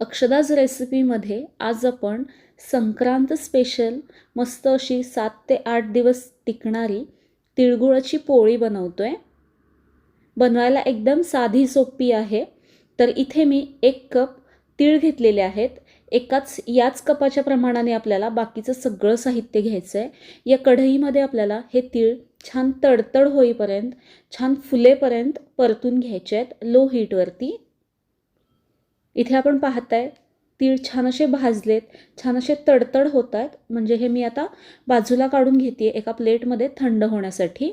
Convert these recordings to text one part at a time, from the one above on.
अक्षदाज रेसिपीमध्ये आज आपण संक्रांत स्पेशल मस्त अशी सात ते आठ दिवस टिकणारी तिळगुळाची पोळी बनवतो आहे बनवायला एकदम साधी सोपी आहे. तर इथे मी एक कप तीळ घेतलेले आहेत. एकाच याच कपाच्या प्रमाणाने आपल्याला बाकीचं सगळं साहित्य घ्यायचं आहे या कढईमध्ये आपल्याला हे तीळ छान तडतड होईपर्यंत छान फुलेपर्यंत परतून घ्यायचे आहेत. लो हीटवरती इथे आपण पाहताय तीळ छान असे भाजलेत छान असे तडतड होत आहेत म्हणजे हे मी आता बाजूला काढून घेते एका प्लेटमध्ये थंड होण्यासाठी.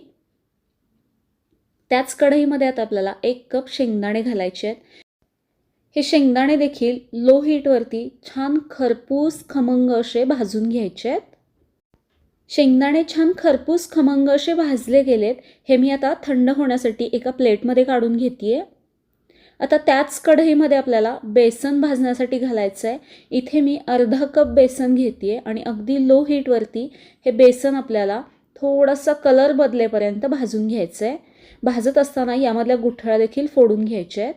त्याच कढईमध्ये आता आपल्याला एक कप शेंगदाणे घालायचे आहेत. हे शेंगदाणे देखील लो हीटवरती छान खरपूस खमंग असे भाजून घ्यायचे आहेत. शेंगदाणे छान खरपूस खमंग असे भाजले गेलेत. हे मी आता थंड होण्यासाठी एका प्लेटमध्ये काढून घेते आहे आता त्याच कढईमध्ये आपल्याला बेसन भाजण्यासाठी घालायचं आहे इथे मी अर्धा कप बेसन घेते आणि अगदी लो हीटवरती हे बेसन आपल्याला थोडासा कलर बदलेपर्यंत भाजून घ्यायचं आहे भाजत असताना यामधल्या गुठळ्या देखील फोडून घ्यायच्या आहेत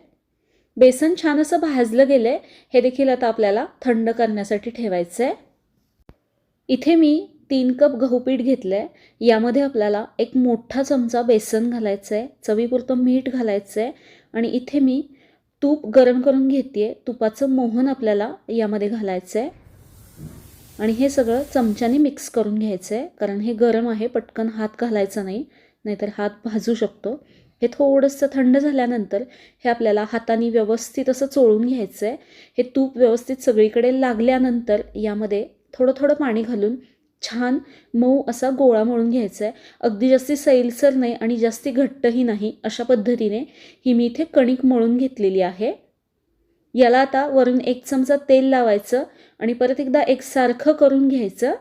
बेसन छान असं भाजलं गेलं आहे हे देखील आता आपल्याला थंड करण्यासाठी ठेवायचं आहे इथे मी तीन कप गहू पीठ घेतलं आहे यामध्ये आपल्याला एक मोठा चमचा बेसन घालायचं आहे चवीपुरतं मीठ घालायचं आहे आणि इथे मी तूप गरम करून घेते आहे तुपाचं मोहन आपल्याला यामध्ये घालायचं आहे आणि हे सगळं चमच्याने मिक्स करून घ्यायचं आहे कारण हे गरम आहे पटकन हात घालायचा नाही नाहीतर हात भाजू शकतो. हे थोडंसं थंड झाल्यानंतर हे आपल्याला हाताने व्यवस्थित असं चोळून घ्यायचं आहे हे तूप व्यवस्थित सगळीकडे लागल्यानंतर यामध्ये थोडं थोडं पाणी घालून छान मऊ असा गोळा मळून घ्यायचा आहे अगदी जास्ती सैलसर नाही आणि जास्ती घट्टही नाही अशा पद्धतीने ही मी इथे कणिक मळून घेतलेली आहे. याला आता वरून एक चमचा तेल लावायचं आणि परत एकदा एकसारखं करून घ्यायचं.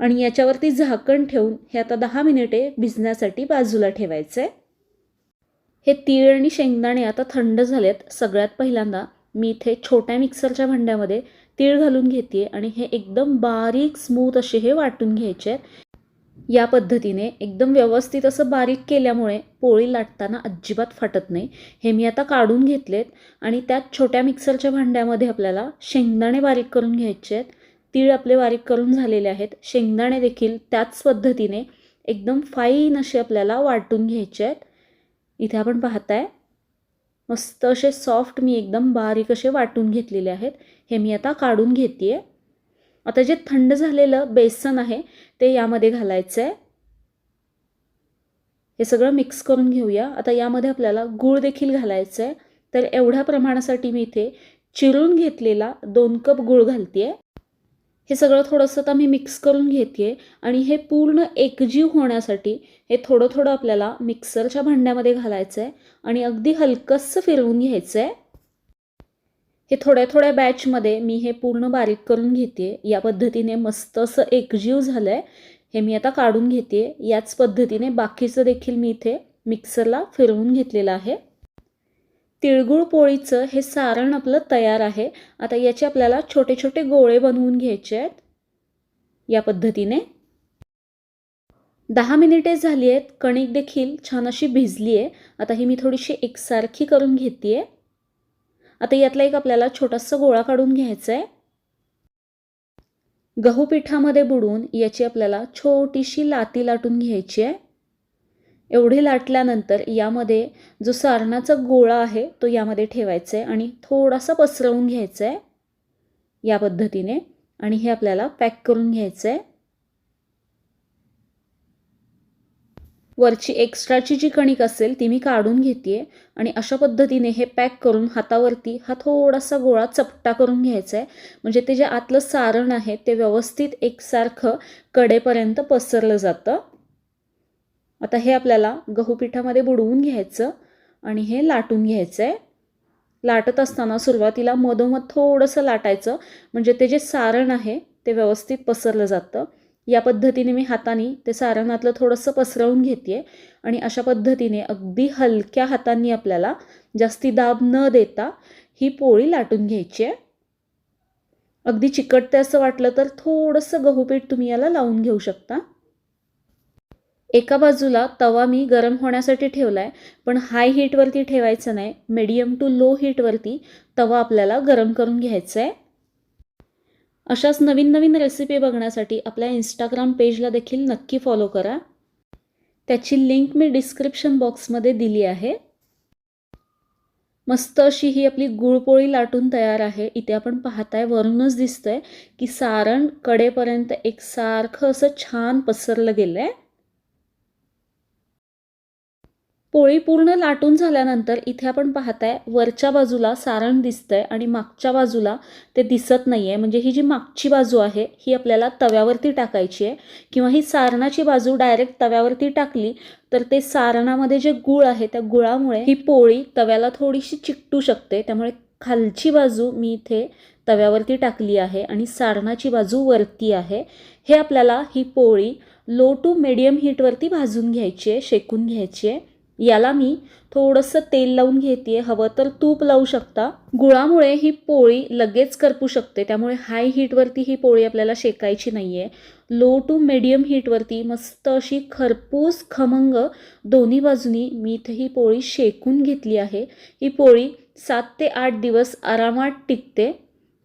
आणि याच्यावरती झाकण ठेवून हे आता दहा मिनिटे भिजण्यासाठी बाजूला ठेवायचं आहे हे तीळ आणि शेंगदाणे आता थंड झालेत. सगळ्यात पहिल्यांदा मी इथे छोट्या मिक्सरच्या भांड्यामध्ये तीळ घालून घेते आणि हे एकदम बारीक स्मूथ असे हे वाटून घ्यायचे आहेत. या पद्धतीने एकदम व्यवस्थित असं बारीक केल्यामुळे पोळी लाटताना अजिबात फाटत नाही. हे मी आता काढून घेतलेत आणि त्यात छोट्या मिक्सरच्या भांड्यामध्ये आपल्याला शेंगदाणे बारीक करून घ्यायचे आहेत. तीळ आपले बारीक करून झालेले आहेत. शेंगदाणे देखील त्याच पद्धतीने एकदम फाईन असे आपल्याला वाटून घ्यायचे आहेत. इथे आपण पाहताय मस्त असे सॉफ्ट मी एकदम बारीक असे वाटून घेतलेले आहेत. हे मी आता काढून घेते आहे आता जे थंड झालेलं बेसन आहे ते यामध्ये घालायचं आहे हे सगळं मिक्स करून घेऊया. आता यामध्ये आपल्याला गूळ देखील घालायचं आहे तर एवढ्या प्रमाणासाठी मी इथे चिरून घेतलेला दोन कप गूळ घालते आहे हे सगळं थोडंसं आता मी मिक्स करून घेते आणि हे पूर्ण एकजीव होण्यासाठी हे थोडं थोडं आपल्याला मिक्सरच्या भांड्यामध्ये घालायचं आहे आणि अगदी हलकंसं फिरवून घ्यायचं आहे हे थोड्या थोड्या बॅचमध्ये मी हे पूर्ण बारीक करून घेते या पद्धतीने मस्त असं एकजीव झालं आहे हे मी आता काढून घेते याच पद्धतीने बाकीचं देखील मी इथे मिक्सरला फिरवून घेतलेलं आहे. तिळगुळ पोळीचं हे सारण आपलं तयार आहे. आता याचे आपल्याला छोटे छोटे गोळे बनवून घ्यायचे आहेत. या पद्धतीने. दहा मिनिटे झाली आहेत कणिक देखील छान अशी भिजली आहे आता ही मी थोडीशी एकसारखी करून घेते आहे आता यातला एक आपल्याला छोटासा गोळा काढून घ्यायचा आहे गहू पिठामध्ये बुडून याची आपल्याला छोटीशी लाती लाटून घ्यायची आहे एवढे लाटल्यानंतर यामध्ये जो सारणाचा गोळा आहे तो यामध्ये ठेवायचा आहे आणि थोडासा पसरवून घ्यायचा आहे या पद्धतीने आणि हे आपल्याला पॅक करून घ्यायचं आहे वरची एक्स्ट्राची जी कणिक असेल ती मी काढून घेते आणि अशा पद्धतीने हे पॅक करून हातावरती हा थोडासा गोळा चपटा करून घ्यायचा आहे म्हणजे ते जे आतलं सारण आहे ते व्यवस्थित एकसारखं कडेपर्यंत पसरलं जातं. आता हे आपल्याला गहू पिठामध्ये बुडवून घ्यायचं आणि हे लाटून घ्यायचं आहे लाटत असताना सुरुवातीला मधोमध थोडंसं लाटायचं म्हणजे ते जे सारण आहे ते व्यवस्थित पसरलं जातं. या पद्धतीने मी हाताने ते सारणातलं थोडंसं पसरवून घेते आणि अशा पद्धतीने अगदी हलक्या हातांनी आपल्याला जास्ती दाब न देता ही पोळी लाटून घ्यायची आहे. अगदी चिकटते असं वाटलं तर थोडंसं गहूपीठ तुम्ही याला लावून घेऊ शकता. एका बाजूला तवा मी गरम होण्यासाठी ठेवला आहे पण हाय हीटवरती ठेवायचं नाही मिडियम टू लो हीटवरती तवा आपल्याला गरम करून घ्यायचा आहे अशाच नवीन नवीन रेसिपी बघण्यासाठी आपल्या इंस्टाग्राम पेजला देखील नक्की फॉलो करा. त्याची लिंक मी डिस्क्रिप्शन बॉक्समध्ये दिली आहे. मस्त अशी ही आपली गुळपोळी लाटून तयार आहे. इथे आपण पाहताय वरूनच दिसतंय की सारण कडेपर्यंत एकसारखं असं छान पसरलं गेलं आहे पोळी पूर्ण लाटून झाल्यानंतर इथे आपण पाहताय वरच्या बाजूला सारण दिसतंय आणि मागच्या बाजूला ते दिसत नाही आहे म्हणजे ही जी मागची बाजू आहे ही आपल्याला तव्यावरती टाकायची आहे. किंवा ही सारणाची बाजू डायरेक्ट तव्यावरती टाकली तर ते सारणामध्ये जे गुळ आहे त्या गुळामुळे ही पोळी तव्याला थोडीशी चिकटू शकते. त्यामुळे खालची बाजू मी इथे तव्यावरती टाकली आहे आणि सारणाची बाजू वरती आहे. हे आपल्याला ही पोळी लो टू मिडियम हीटवरती भाजून घ्यायची आहे शेकून घ्यायची आहे. याला मी थोडंसं तेल लावून घेते हवं तर तूप लावू शकता. गुळामुळे ही पोळी लगेच करपू शकते. त्यामुळे हाय हीटवरती ही पोळी आपल्याला शेकायची नाही आहे लो टू मिडियम हीटवरती मस्त अशी खरपूस खमंग दोन्ही बाजूनी मी इथं ही पोळी शेकून घेतली आहे. ही पोळी सात ते आठ दिवस आरामात टिकते.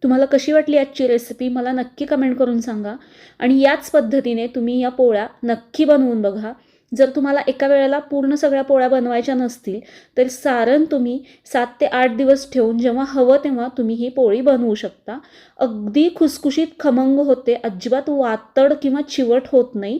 तुम्हाला कशी वाटली आजची रेसिपी मला नक्की कमेंट करून सांगा. आणि याच पद्धतीने तुम्ही या पोळ्या नक्की बनवून बघा. जर तुम्हाला एका वेळेला पूर्ण सगळ्या पोळ्या बनवायच्या नसतील तर सारण तुम्ही सात ते आठ दिवस ठेवून जेव्हा हवं तेव्हा तुम्ही ही पोळी बनवू शकता. अगदी खुसखुशीत खमंग होते अजिबात वातड किंवा चिवट होत नाही.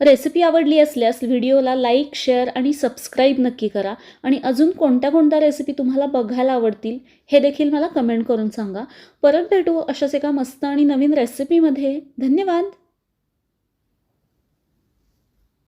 रेसिपी आवडली असल्यास व्हिडिओला लाईक शेअर आणि सबस्क्राईब नक्की करा. आणि अजून कोणत्या कोणत्या रेसिपी तुम्हाला बघायला आवडतील हे देखील मला कमेंट करून सांगा. परत भेटू अशाच एका मस्त आणि नवीन रेसिपीमध्ये. धन्यवाद!